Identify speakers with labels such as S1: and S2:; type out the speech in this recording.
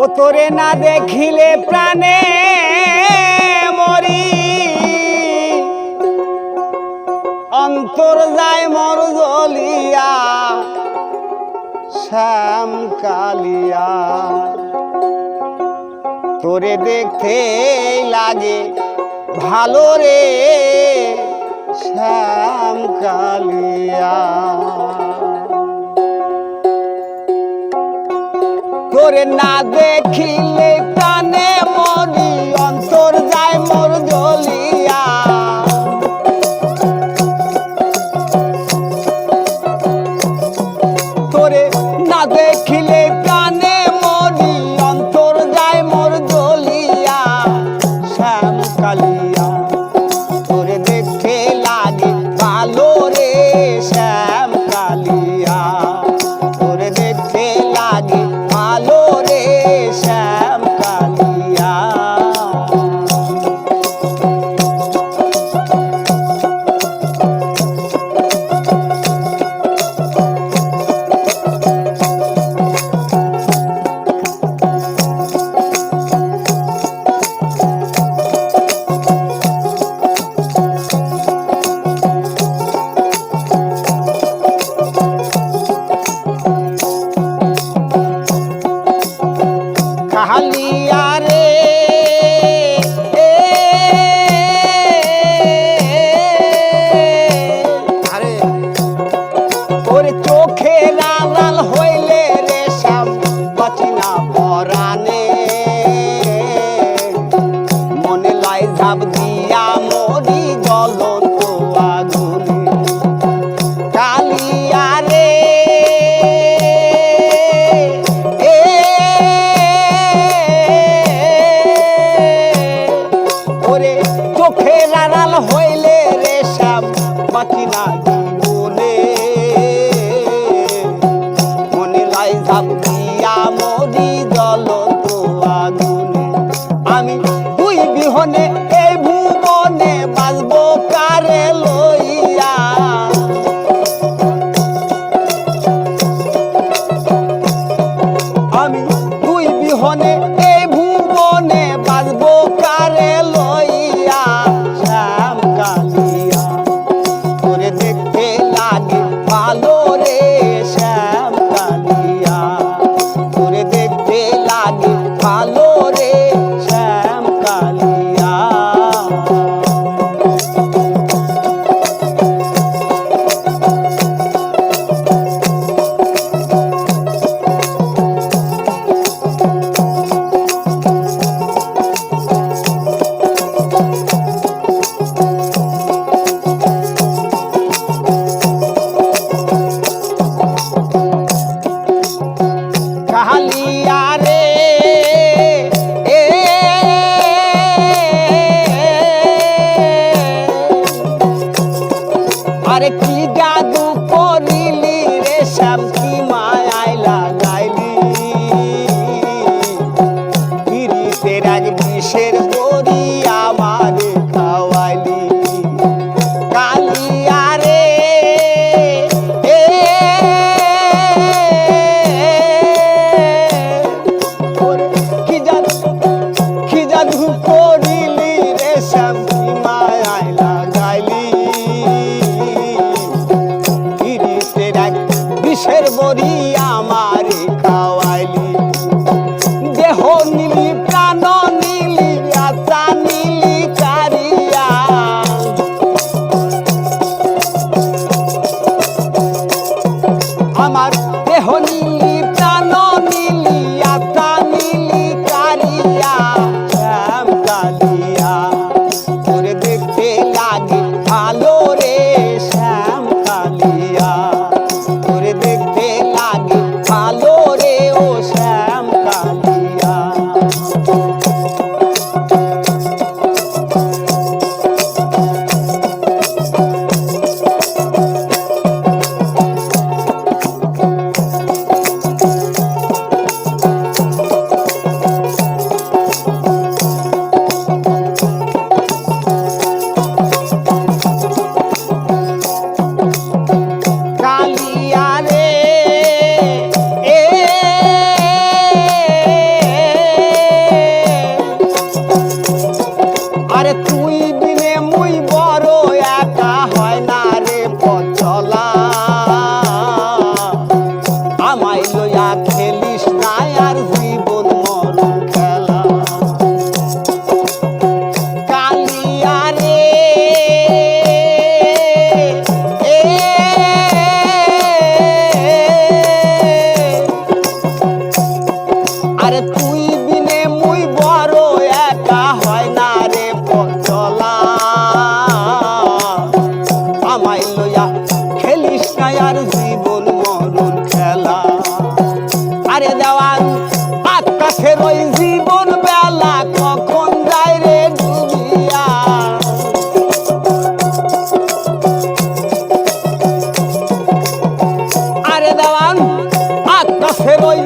S1: ও তোরে না দেখিলে প্রাণে মরি। অন্তর যায় মর জলিয়া শ্যাম কালিয়া। তোরে দেখতে লাগে ভালো রে, শ্যাম কালিয়া। তোরে না দেখিলে কানে মরিয়া পরাণে ভালো রে শ্যাম কালিয়া তোরে দেখতে লাগে ভালো রে শ্যাম কালিয়া আমার আরে তুই বিনে মুই বড় একা হয় না রে পচলা আমায় লইয়া খেলিস না আর জীবন মরণ খেলা। কালিয়া রে আরে তুই বিনে পারে দেওয়ান হাত কাছের ওই জীবন বেলা, কখন যায় রে ডুবিয়া আরে দেওয়ান হাত কাছের ওই